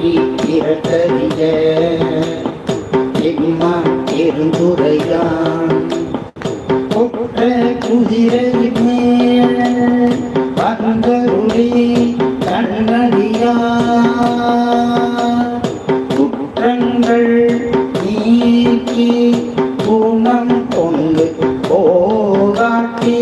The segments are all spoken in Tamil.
பற்றி பிறக்கறிய எம்மா பெருந்துரையான். கொற்ற குதிரை மேல் வந்தருளி கண்ணடியா குற்றங்கள் நீக்கி குணம் கொண்டு போராட்டி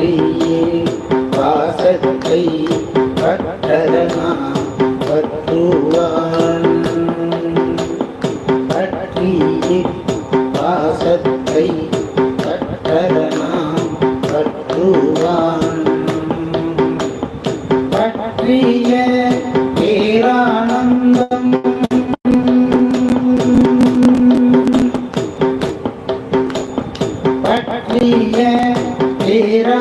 பற்றியே வாசத்தை பற்றதனா பற்றுவான் பற்றியே வாசத்தை பற்றதனா பற்றுவான் பற்றிய பேரானந்தம். பற்றிய பேரா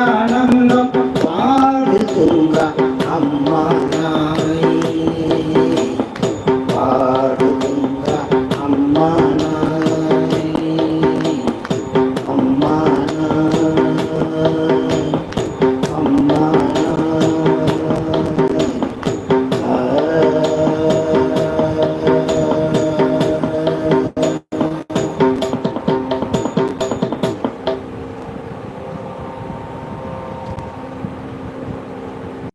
ammana